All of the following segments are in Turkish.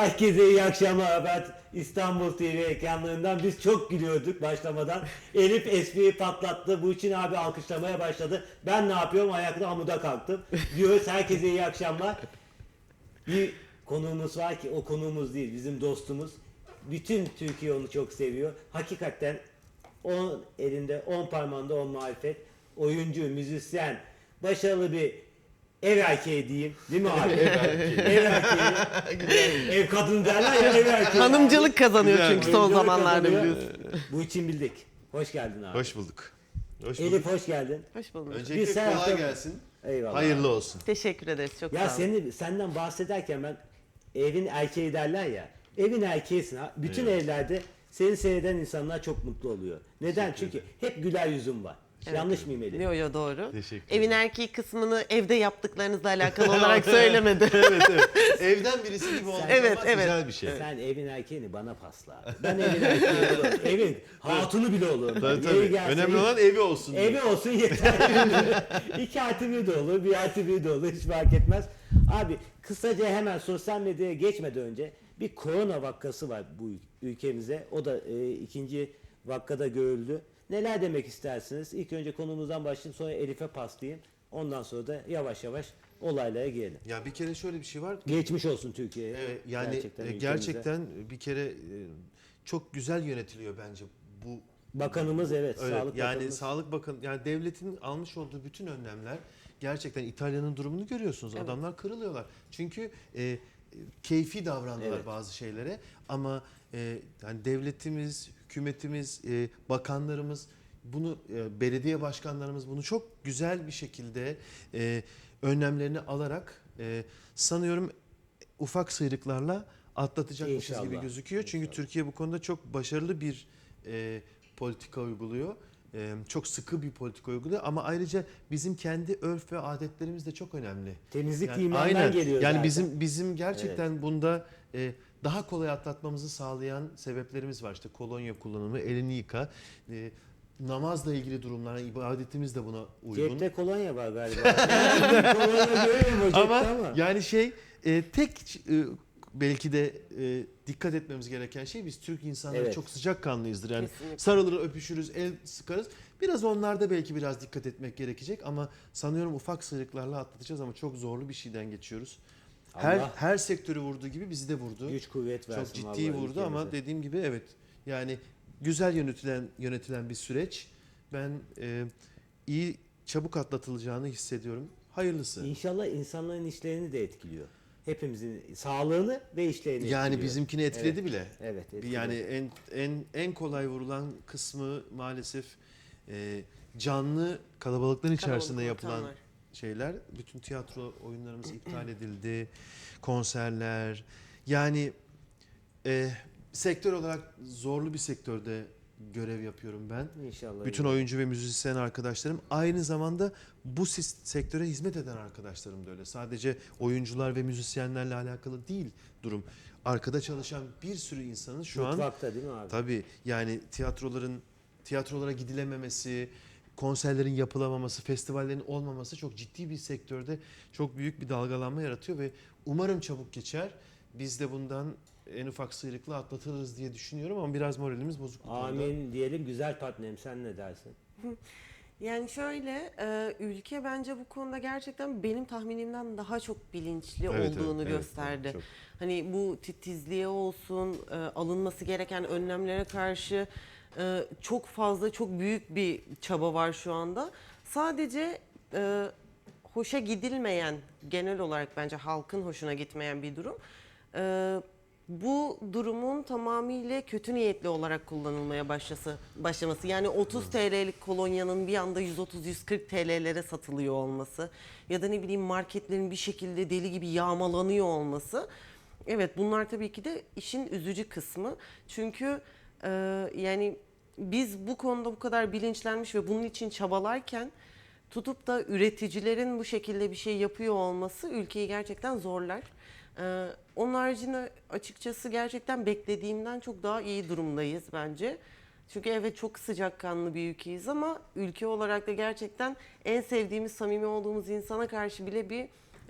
Herkese iyi akşamlar. Ben İstanbul TV ekranlarından biz çok gülüyorduk başlamadan. Elif espriyi patlattı. Bu için abi alkışlamaya başladı. Ben ne yapıyorum? Ayakta amuda kalktım. Diyoruz herkese iyi akşamlar. Bir konuğumuz var ki o konuğumuz değil bizim dostumuz. Bütün Türkiye onu çok seviyor. Hakikaten on elinde on parmağında on marifet. Oyuncu, müzisyen, başarılı bir ev erkeği diyeyim. Değil mi abi? ev erkeği. ev erkeği. ev kadını derler ya ev erkeği. Hanımcılık kazanıyor Güzel. çünkü son zamanlarda kazanıyor. biliyorsun. Bu için bildik. Hoş geldin abi. Hoş bulduk. Hoş bulduk. Elif hoş geldin. Hoş bulduk. Öncelikle Bir sen kolay hafta- gelsin. Eyvallah. Hayırlı olsun. Teşekkür ederiz. Çok Ya sağ olun. seni senden bahsederken ben evin erkeği derler ya. Evin erkeğisin. ha. Bütün Evet. evlerde seni seyreden insanlar çok mutlu oluyor. Neden? Çünkü hep güler yüzün var. Yanlış mıyım Elif? Yo yo doğru. Teşekkür Evin erkeği kısmını evde yaptıklarınızla alakalı olarak söylemedi. evet evet. Evden birisi gibi olmak Evet, evet. güzel bir şey. Sen evin erkeğini bana pasla. Ben evin erkeği olurum. Evin hatunu bile olurum. Tabii tabii. gelse Önemli olan evi olsun. Evi olsun yeter. İki artı bir de olur, bir artı bir de olur hiç fark etmez. Abi kısaca hemen sosyal medyaya geçmeden önce bir korona vakası var bu ülkemize. O da e, ikinci vakada görüldü. Neler demek istersiniz? İlk önce konumuzdan başlayayım sonra Elif'e paslayayım. Ondan sonra da yavaş yavaş olaylara girelim. Ya bir kere şöyle bir şey var. Geçmiş olsun Türkiye'ye. Evet, yani gerçekten, ülkemize. gerçekten bir kere e, çok güzel yönetiliyor bence bu Bakanımız evet, Evet, Sağlık yani Bakanımız. Sağlık Bakanı yani devletin almış olduğu bütün önlemler gerçekten İtalya'nın durumunu görüyorsunuz. Evet. Adamlar kırılıyorlar. Çünkü e, e, keyfi davrandılar Evet. bazı şeylere ama e, yani devletimiz, hükümetimiz, e, bakanlarımız bunu e, belediye başkanlarımız bunu çok güzel bir şekilde e, önlemlerini alarak e, sanıyorum ufak sıyrıklarla atlatacakmışız gibi İnşallah. gözüküyor. Çünkü İnşallah. Türkiye bu konuda çok başarılı bir e, politika uyguluyor. E, çok sıkı bir politika uyguluyor ama ayrıca bizim kendi örf ve adetlerimiz de çok önemli. Temizlik Yani imandan aynen. geliyor Yani zaten. bizim bizim gerçekten bunda e, daha kolay atlatmamızı sağlayan sebeplerimiz var. İşte kolonya kullanımı, elini yıka. E, namazla ilgili durumlar, ibadetimiz de buna uygun. Cepte kolonya var galiba. Kolonya görüyorum ama, ama. yani şey e, tek e, belki de e, dikkat etmemiz gereken şey biz Türk insanları Evet. çok sıcakkanlıyızdır. Yani Kesinlikle. sarılır, öpüşürüz, el sıkarız. Biraz onlarda belki biraz dikkat etmek gerekecek ama sanıyorum ufak sıyrıklarla atlatacağız ama çok zorlu bir şeyden geçiyoruz. Her Allah her sektörü vurduğu gibi bizi de vurdu. güç kuvvet versin. çok ciddi vallahi vurdu ama ülkemize. dediğim gibi evet. Yani güzel yönetilen yönetilen bir süreç. Ben e, iyi çabuk atlatılacağını hissediyorum. Hayırlısı. İnşallah insanların işlerini de etkiliyor. Hepimizin sağlığını ve işlerini Yani etkiliyor. bizimkini etkiledi bile. Evet. Etkiliyor. Yani en en en kolay vurulan kısmı maalesef e, canlı kalabalıkların içerisinde Kalabalık yapılan ortamlar. Şeyler. Bütün tiyatro oyunlarımız iptal edildi. Konserler. Yani e, sektör olarak zorlu bir sektörde görev yapıyorum ben. İnşallah. Bütün oyuncu ve müzisyen arkadaşlarım aynı zamanda bu sektöre hizmet eden arkadaşlarım da öyle. Sadece oyuncular ve müzisyenlerle alakalı değil durum. Arkada çalışan bir sürü insanın şu an Mutfakta değil mi abi? tabii yani tiyatroların tiyatrolara gidilememesi, konserlerin yapılamaması, festivallerin olmaması çok ciddi bir sektörde çok büyük bir dalgalanma yaratıyor ve umarım çabuk geçer. Biz de bundan en ufak sıyrıkla atlatırız diye düşünüyorum ama biraz moralimiz bozuk. bu konuda. Amin diyelim güzel partnerim sen ne dersin? Yani şöyle, e, ülke bence bu konuda gerçekten benim tahminimden daha çok bilinçli Evet, evet, olduğunu evet, gösterdi. evet, çok. Hani bu titizliğe olsun, e, alınması gereken önlemlere karşı e, çok fazla, çok büyük bir çaba var şu anda. Sadece e, hoşa gidilmeyen, genel olarak bence halkın hoşuna gitmeyen bir durum. E, bu durumun tamamıyla kötü niyetli olarak kullanılmaya başlası, başlaması. Yani 30 TL'lik kolonyanın bir anda 130-140 TL'lere satılıyor olması ya da ne bileyim marketlerin bir şekilde deli gibi yağmalanıyor olması. Evet bunlar tabii ki de işin üzücü kısmı. Çünkü e, yani biz bu konuda bu kadar bilinçlenmiş ve bunun için çabalarken tutup da üreticilerin bu şekilde bir şey yapıyor olması ülkeyi gerçekten zorlar. Ee, onun haricinde açıkçası gerçekten beklediğimden çok daha iyi durumdayız bence. Çünkü evet çok sıcakkanlı bir ülkeyiz ama ülke olarak da gerçekten en sevdiğimiz, samimi olduğumuz insana karşı bile bir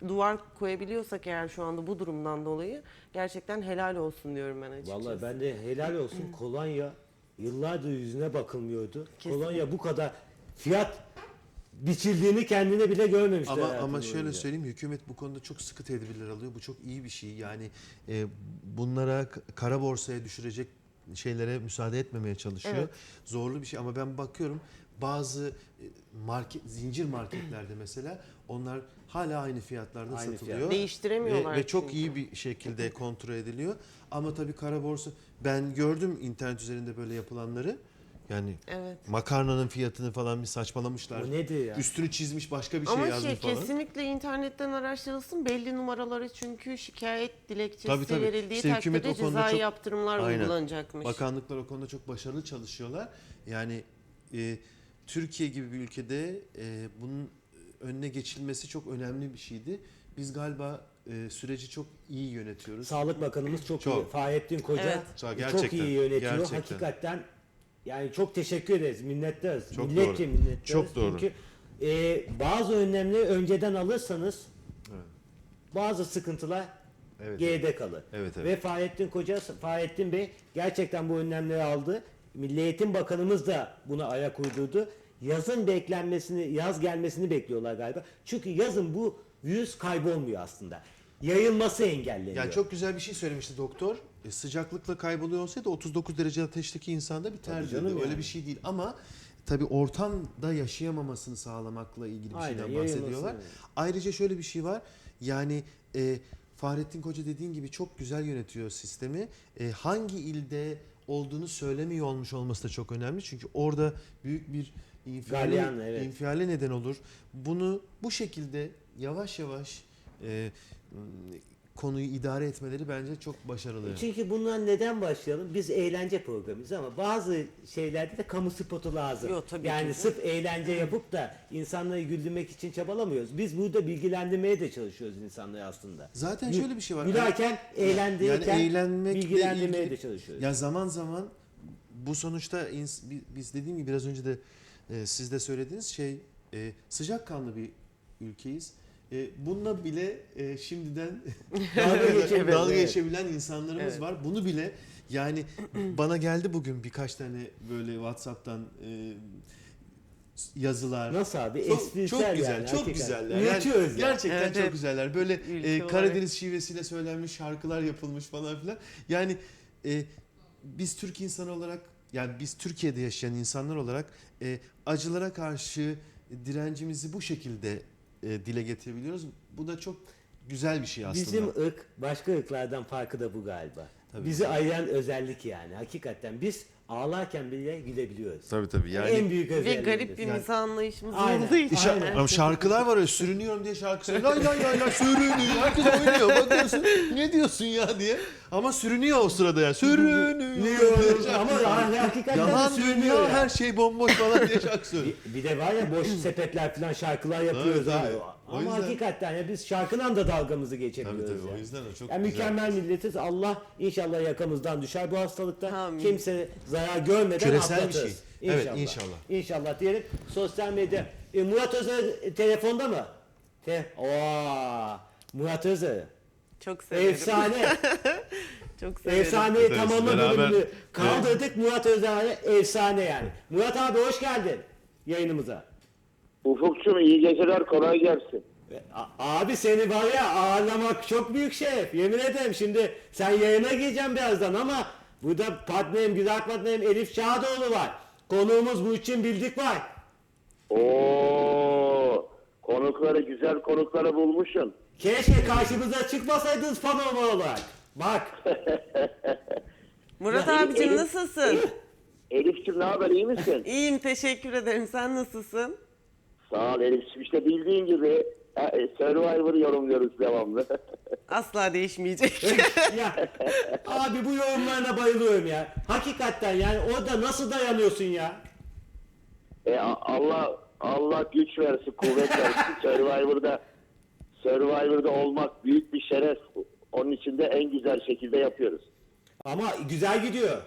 duvar koyabiliyorsak eğer şu anda bu durumdan dolayı gerçekten helal olsun diyorum ben açıkçası. Vallahi ben de helal olsun kolonya yıllardır yüzüne bakılmıyordu. Kolonya bu kadar fiyat biçildiğini kendine bile görmemişler. Ama hayatım ama şöyle boyunca. söyleyeyim hükümet bu konuda çok sıkı tedbirler alıyor. Bu çok iyi bir şey. Yani e, bunlara kara borsaya düşürecek şeylere müsaade etmemeye çalışıyor. Evet. Zorlu bir şey ama ben bakıyorum bazı e, market zincir marketlerde mesela onlar hala aynı fiyatlarda Aynı satılıyor. fiyat. Değiştiremiyorlar Ve, ve çok çünkü. iyi bir şekilde kontrol ediliyor. Ama tabii kara borsa ben gördüm internet üzerinde böyle yapılanları. Yani Evet. makarnanın fiyatını falan bir saçmalamışlar. O nedir ya? Üstünü çizmiş başka bir şey Ama yazmış şey falan. kesinlikle internetten araştırılsın belli numaraları çünkü şikayet dilekçesi Tabii, tabii. verildiği İşte hükümet takdirde o konuda cezai çok- yaptırımlar Aynen. uygulanacakmış. Bakanlıklar o konuda çok başarılı çalışıyorlar. Yani e, Türkiye gibi bir ülkede e, bunun önüne geçilmesi çok önemli bir şeydi. Biz galiba e, süreci çok iyi yönetiyoruz. Sağlık Bakanımız çok, Çok. iyi. Fahrettin Koca Evet. Çok iyi yönetiyor. gerçekten. Hakikaten yani çok teşekkür ederiz. Minnettarız. Çok Milletçe doğru. minnettarız. Çok doğru. Çünkü e, bazı önlemleri önceden alırsanız Evet. bazı sıkıntılar Evet. geride kalır. Evet, evet. Ve Fahrettin Koca, Fahrettin Bey gerçekten bu önlemleri aldı. Milli Eğitim Bakanımız da buna ayak uydurdu. Yazın beklenmesini, yaz gelmesini bekliyorlar galiba. Çünkü yazın bu virüs kaybolmuyor aslında. Yayılması engelleniyor. Yani çok güzel bir şey söylemişti doktor. E, sıcaklıkla kayboluyor olsaydı 39 derece ateşteki insanda biter canım diyordu. Öyle yani. bir şey değil ama tabii ortamda yaşayamamasını sağlamakla ilgili bir Aynen, şeyden bahsediyorlar. evet. Ayrıca şöyle bir şey var. Yani e, Fahrettin Koca dediğin gibi çok güzel yönetiyor sistemi. E, hangi ilde olduğunu söylemiyor olmuş olması da çok önemli. Çünkü orada büyük bir infiale, Galyan, evet. infiale neden olur. Bunu bu şekilde yavaş yavaş e, konuyu idare etmeleri bence çok başarılı. Çünkü bundan neden başlayalım? Biz eğlence programıyız ama bazı şeylerde de kamu spotu lazım. Yok, tabii yani ki sırf eğlence yapıp da insanları güldürmek için çabalamıyoruz. Biz burada bilgilendirmeye de çalışıyoruz insanları aslında. Zaten şöyle bir şey var. Gülerken, eğlendirirken yani eğlenmekle bilgilendirmeye ilgili- de çalışıyoruz. Ya zaman zaman bu sonuçta ins- bi- biz dediğim gibi biraz önce de e, siz de söylediğiniz şey e, sıcakkanlı bir ülkeyiz. E, bununla bile e, şimdiden Dalga geçebilen, dalga evet. geçebilen insanlarımız Evet. var. Bunu bile yani bana geldi bugün birkaç tane böyle WhatsApp'tan e, yazılar. Nasıl abi? Çok, çok güzel, yani, çok hakikaten. güzeller. Yani gerçekten Evet, çok evet. güzeller. Böyle Ülke e, olarak. Karadeniz şivesiyle söylenmiş şarkılar yapılmış falan filan. Yani e, biz Türk insanı olarak yani biz Türkiye'de yaşayan insanlar olarak e, acılara karşı direncimizi bu şekilde e, dile getirebiliyoruz. Bu da çok güzel bir şey aslında. Bizim ırk başka ırklardan farkı da bu galiba. Tabii. Bizi ayıran özellik yani. Hakikaten biz ağlarken bile gülebiliyoruz. tabii tabii yani en büyük Ve özelliğimiz. garip bir Yani- mizah anlayışımız Aynen. olduğu için. İşte, Aynen. ama şarkılar var öyle sürünüyorum diye şarkı söylüyor. Lay lay lay lay sürünüyor. Herkes oynuyor. Bakıyorsun ne diyorsun ya diye. Ama sürünüyor o sırada yani. Sürünüyor. Ama yani hakikaten Yalan dünya sürünüyor ya. her şey bomboş falan diye şarkı söylüyor. Bir, bir de var ya boş sepetler falan şarkılar yapıyoruz Tabii, abi. Tabii. O Ama yüzden- hakikaten ya biz şarkının da dalgamızı Tabii geçebiliyoruz tabii ya. o yüzden o çok Yani güzel. mükemmel milletiz. Allah inşallah yakamızdan düşer bu hastalıkta. Amin. Kimse zarar görmeden Küresel bir atlatırız. şey. Evet, inşallah. İnşallah diyelim. Sosyal medya. E, Murat Özer telefonda mı? Te Oo, Murat Özer. Çok severim. Efsane. Çok severim. Efsaneyi Evet, beraber- bölümünü kaldırdık. Murat Özer'e efsane yani. Murat abi hoş geldin yayınımıza. Ufukçum iyi geceler kolay gelsin. A- Abi seni var ya ağırlamak çok büyük şeref. Yemin ederim şimdi sen yayına gireceğim birazdan ama burada partnerim, güzel partnerim Elif Şadoğlu var. Konuğumuz bu için bildik var. Oo konukları güzel konukları bulmuşsun. Keşke karşımıza çıkmasaydınız panorama olarak. Bak Murat Ya, abicim Elif- nasılsın? Elif'ciğim ne haber iyi misin? İyiyim teşekkür ederim. Sen nasılsın? Sağ ol Elif'ciğim işte bildiğin gibi e, Survivor yorumluyoruz devamlı. Asla değişmeyecek. ya abi bu yorumlarına bayılıyorum ya. Hakikaten yani orada nasıl dayanıyorsun ya? e, Allah Allah güç versin kuvvet versin Survivor'da Survivor'da olmak büyük bir şeref. Onun için de en güzel şekilde yapıyoruz. Ama güzel gidiyor.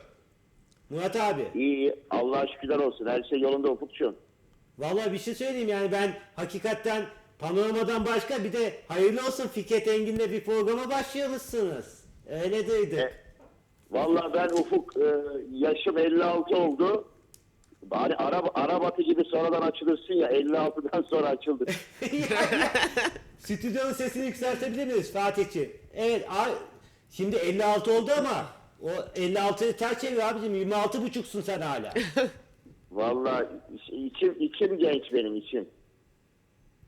Murat abi. İyi iyi Allah'a şükürler olsun her şey yolunda Ufukçum. Vallahi bir şey söyleyeyim yani ben hakikaten Panoramadan başka bir de hayırlı olsun Fikret Engin'le bir programa başlıyormuşsunuz. Öyle duyduk. E, Vallahi ben Ufuk e, yaşım 56 oldu. Hani araba, arabatı gibi sonradan açılırsın ya 56'dan sonra açıldı. Stüdyonun sesini yükseltebilir miyiz Fatih'ciğim? Evet şimdi 56 oldu ama o 56'yı ters çevir abicim 26 buçuksun sen hala. Vallahi içim, içim genç benim içim.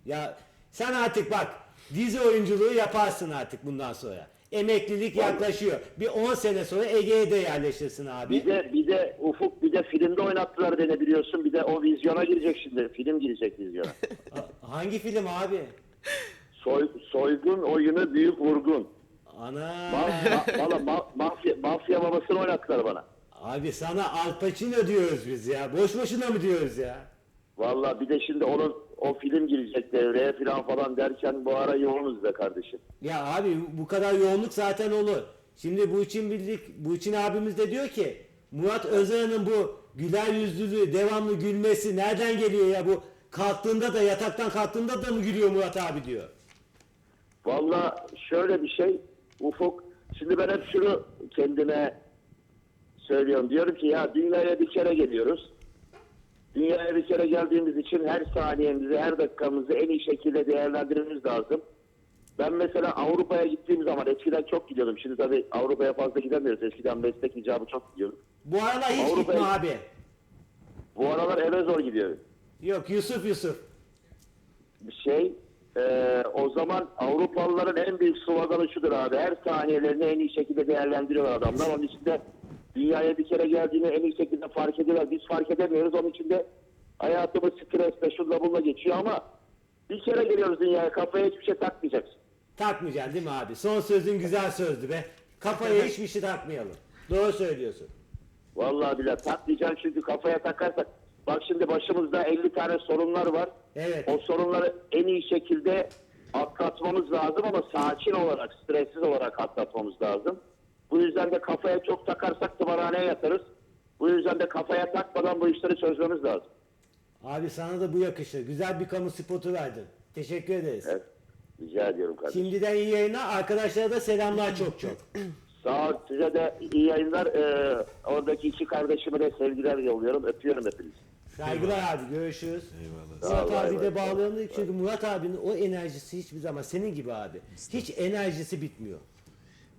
ya sen artık bak dizi oyunculuğu yaparsın artık bundan sonra. Emeklilik yaklaşıyor. Bir 10 sene sonra Ege'ye de yerleşirsin abi. Bir de bir de Ufuk bir de filmde oynattılar beni biliyorsun. Bir de o vizyona girecek şimdi. Film girecek vizyona. Ha- Hangi film abi? Soy, soygun oyunu büyük vurgun. Ana. Ma, ma, valla ma- mafya, mafya babasını oynattılar bana. Abi sana Al Pacino diyoruz biz ya. Boş boşuna mı diyoruz ya? Valla bir de şimdi onun o film girecek devreye falan falan derken bu ara yoğunuz be kardeşim. Ya abi bu kadar yoğunluk zaten olur. Şimdi bu için bildik, bu için abimiz de diyor ki Murat Özer'in bu güler yüzlülüğü, devamlı gülmesi nereden geliyor ya bu kalktığında da yataktan kalktığında da mı gülüyor Murat abi diyor. Valla şöyle bir şey Ufuk. Şimdi ben hep şunu kendime söylüyorum. Diyorum ki ya dünyaya bir kere geliyoruz. Dünyaya bir kere geldiğimiz için her saniyemizi, her dakikamızı en iyi şekilde değerlendirmemiz lazım. Ben mesela Avrupa'ya gittiğim zaman eskiden çok gidiyordum. Şimdi tabii Avrupa'ya fazla gidemiyoruz. Eskiden meslek icabı çok gidiyordum. Bu aralar hiç Avrupa'ya- gitme abi. Bu aralar eve zor gidiyorum. Yok Yusuf Yusuf. bir şey. Ee, o zaman Avrupalıların en büyük sloganı şudur abi. Her saniyelerini en iyi şekilde değerlendiriyor adamlar. Onun için de dünyaya bir kere geldiğini en iyi şekilde fark ediyorlar. Biz fark edemiyoruz. Onun için de hayatımız stresle şunla bununla geçiyor ama bir kere geliyoruz dünyaya. Kafaya hiçbir şey takmayacaksın. Takmayacaksın değil mi abi? Son sözün güzel sözdü be. Kafaya hiçbir şey takmayalım. Doğru söylüyorsun. Vallahi bile takmayacaksın çünkü kafaya takarsak bak şimdi başımızda 50 tane sorunlar var. Evet. O sorunları en iyi şekilde atlatmamız lazım ama sakin olarak, stressiz olarak atlatmamız lazım. Bu yüzden de kafaya çok takarsak tımarhaneye yatarız. Bu yüzden de kafaya takmadan bu işleri çözmemiz lazım. Abi sana da bu yakışır. Güzel bir kamu spotu verdin. Teşekkür ederiz. Evet. Rica ediyorum kardeşim. Şimdiden iyi yayınlar. Arkadaşlara da selamlar çok çok. Sağ ol. Size de iyi yayınlar. Ee, oradaki iki kardeşime de sevgiler yolluyorum. Öpüyorum hepinizi. Saygılar abi görüşürüz. Eyvallah. Murat Sağ ol, abi de bağlayalım dedik çünkü Murat abinin o enerjisi hiçbir zaman senin gibi abi. Hiç enerjisi bitmiyor.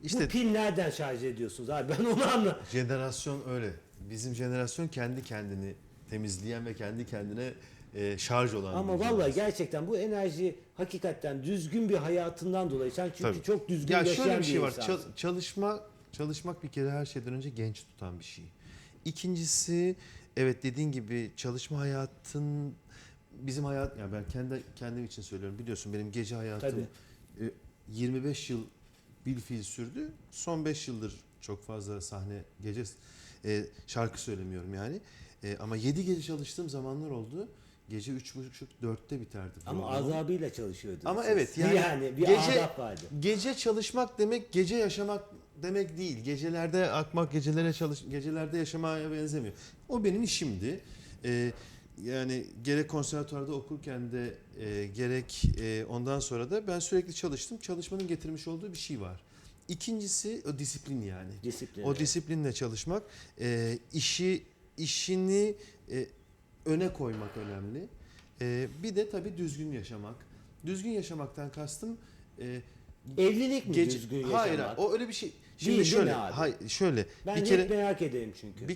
İşte Bu pil nereden şarj ediyorsunuz abi ben onu anla. jenerasyon öyle. Bizim jenerasyon kendi kendini temizleyen ve kendi kendine e, şarj olan. Ama vallahi gerçekten bu enerji hakikaten düzgün bir hayatından dolayı. Sen çünkü Tabii. çok düzgün ya yaşayan şöyle bir şey var. insansın. Çal- çalışma çalışmak bir kere her şeyden önce genç tutan bir şey. İkincisi evet dediğin gibi çalışma hayatın bizim hayat ya ben kendi kendim için söylüyorum. Biliyorsun benim gece hayatım e, 25 yıl bil fiil sürdü. Son 5 yıldır çok fazla sahne gece e, şarkı söylemiyorum yani. E, ama 7 gece çalıştığım zamanlar oldu. Gece 3.30-4'te biterdi. Ama azabıyla çalışıyordunuz. Ama siz. evet yani, bir gece adap vardı. gece çalışmak demek gece yaşamak demek değil. Gecelerde akmak, gecelere çalış, gecelerde yaşamaya benzemiyor. O benim işimdi. Ee, yani gerek konservatuvarda okurken de e, gerek e, ondan sonra da ben sürekli çalıştım. Çalışmanın getirmiş olduğu bir şey var. İkincisi o disiplin yani. Disiplin, O evet. disiplinle çalışmak, e, işi işini e, öne koymak önemli. E, bir de tabii düzgün yaşamak. Düzgün yaşamaktan kastım e, Evlilik mi gece düzgün hayır yaşamak? o öyle bir şey. Şimdi Değil, değil şöyle, abi? hayır şöyle ben bir kere merak ederim çünkü. bir